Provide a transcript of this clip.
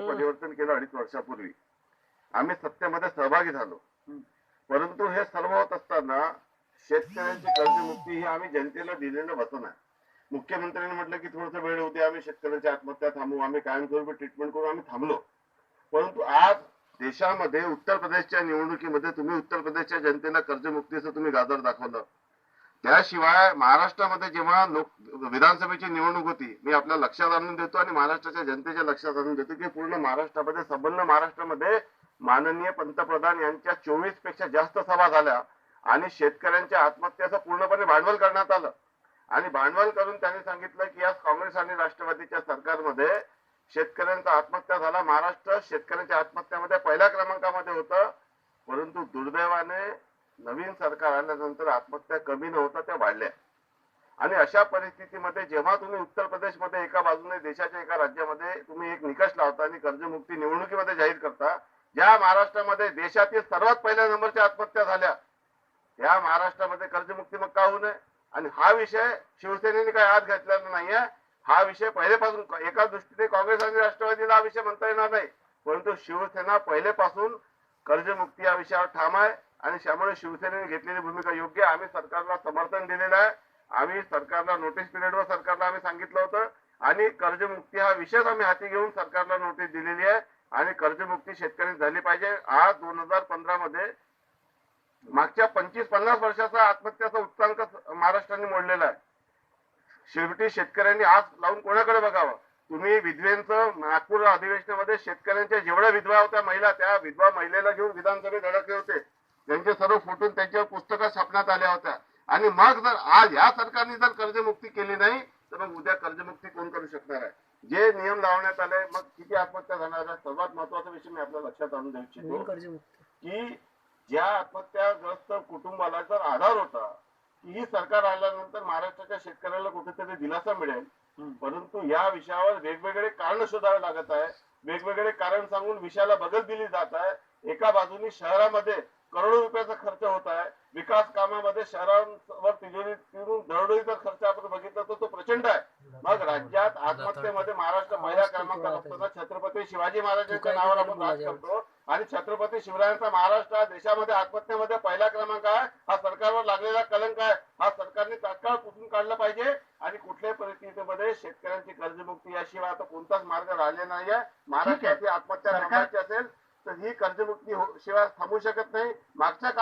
परिवर्तन केलं अडीच वर्षापूर्वी. आम्ही सत्तेमध्ये सहभागी झालो. परंतु हे सर्व होत असताना शेतकऱ्यांची कर्जमुक्ती ही आम्ही जनतेला दिलेलं वचन आहे. मुख्यमंत्र्यांनी म्हटलं की थोडस वेळ होते आम्ही शेतकऱ्यांची आत्महत्या थांबवू आम्ही कायमस्वरूपी ट्रीटमेंट करू आम्ही थांबलो. परंतु आज देशामध्ये उत्तर प्रदेशच्या निवडणुकीमध्ये तुम्ही उत्तर प्रदेशच्या जनतेला कर्जमुक्तीचं तुम्ही गाजर दाखवलं. त्याशिवाय महाराष्ट्रामध्ये जेव्हा लोक विधानसभेची निवडणूक होती मी आपल्या लक्षात आणून देतो आणि महाराष्ट्राच्या जनतेच्या लक्षात आणून देतो की पूर्ण महाराष्ट्रामध्ये संबंध महाराष्ट्रामध्ये माननीय पंतप्रधान यांच्या चोवीसपेक्षा जास्त सभा झाल्या आणि शेतकऱ्यांच्या आत्महत्याचं पूर्णपणे भांडवल करण्यात आलं. आणि भांडवल करून त्यांनी सांगितलं की आज काँग्रेस आणि राष्ट्रवादीच्या सरकारमध्ये शेतकऱ्यांचा आत्महत्या झाला. महाराष्ट्र शेतकऱ्यांच्या आत्महत्यामध्ये पहिल्या क्रमांकामध्ये होतं. परंतु दुर्दैवाने नवीन सरकार आल्यानंतर आत्महत्या कमी नव्हता त्या वाढल्या. आणि अशा परिस्थितीमध्ये जेव्हा तुम्ही उत्तर प्रदेशमध्ये एका बाजूने देशाच्या एका राज्यामध्ये तुम्ही एक निकष लावता आणि कर्जमुक्ती निवडणुकीमध्ये जाहीर करता ज्या महाराष्ट्रामध्ये देशातील सर्वात पहिल्या नंबरच्या आत्महत्या झाल्या त्या महाराष्ट्रामध्ये कर्जमुक्ती मग का होऊ नये? आणि हा विषय शिवसेनेने काही हात घातलेला नाहीये. हा विषय पहिलेपासून एका दृष्टीने काँग्रेस आणि राष्ट्रवादीला हा विषय म्हणता येणार नाही. परंतु शिवसेना पहिलेपासून कर्जमुक्ती या विषयावर ठाम आहे. आणि त्यामुळे शिवसेनेने घेतलेली भूमिका योग्य आम्ही सरकारला समर्थन दिलेलं आहे. आम्ही सरकारला नोटीस पिरियडवर सरकारला आम्ही सांगितलं होतं. आणि कर्जमुक्ती हा विषयच आम्ही हाती घेऊन सरकारला नोटीस दिलेली आहे. आणि कर्जमुक्ती शेतकरी झाली पाहिजे. आज दोन हजार पंधरा मध्ये मागच्या पंचवीस पन्नास वर्षाचा आत्महत्याचा उच्चांक महाराष्ट्राने मोडलेला आहे. शेवटी शेतकऱ्यांनी आज लावून कोणाकडे बघावं? तुम्ही विधवेंचं नागपूर अधिवेशनामध्ये शेतकऱ्यांच्या जेवढ्या विधवा होत्या महिला त्या विधवा महिलेला घेऊन विधानसभेत अडकले होते. त्यांचे सर्व फोटो त्यांच्यावर पुस्तकं छापण्यात आल्या होत्या. आणि मग जर आज या सरकारने जर कर्जमुक्ती केली नाही तर मग उद्या कर्जमुक्ती कोण करू शकणार आहे? जे नियम लावण्यात आले मग किती आत्महत्या झाल्या? आहेत? सर्वात महत्त्वाचा विषय मी आपल्या लक्षात आणून देऊ इच्छितो की ज्या आत्महत्याग्रस्त कुटुंबाला जर आधार होता की ही सरकार आल्यानंतर महाराष्ट्राच्या शेतकऱ्याला कुठेतरी दिलासा मिळेल. परंतु या विषयावर वेगवेगळे कारण शोधावे लागत आहे. वेगवेगळे कारण सांगून विषयाला बगल दिली जात आहे. एका बाजूनी शहरामध्ये करोडो रुपयाचा खर्च होत आहे. विकास कामामध्ये शहरांवर तिजोरीतून दरडोईचा खर्च आपण बघितला तर तो प्रचंड आहे. मग राज्यात आत्महत्येमध्ये महाराष्ट्र पहिल्या क्रमांकावर असताना छत्रपती शिवाजी महाराजांच्या नावावर आपण राज करतो. आणि छत्रपती शिवरायांचा महाराष्ट्र हा देशामध्ये आत्महत्येमध्ये पहिला क्रमांक आहे. हा सरकारवर लागलेला कलंक आहे. हा सरकारने तात्काळ पुसून काढला पाहिजे? आणि कुठल्याही परिस्थितीमध्ये शेतकऱ्यांची कर्जमुक्ती याशिवाय आता कोणताच मार्ग राहिलेला नाहीये. महाराष्ट्राची आत्महत्या थांबवायची असेल तर ही कर्जमुक्ती हो- शिवाय थांबू शकत नाही. मागच्या काळात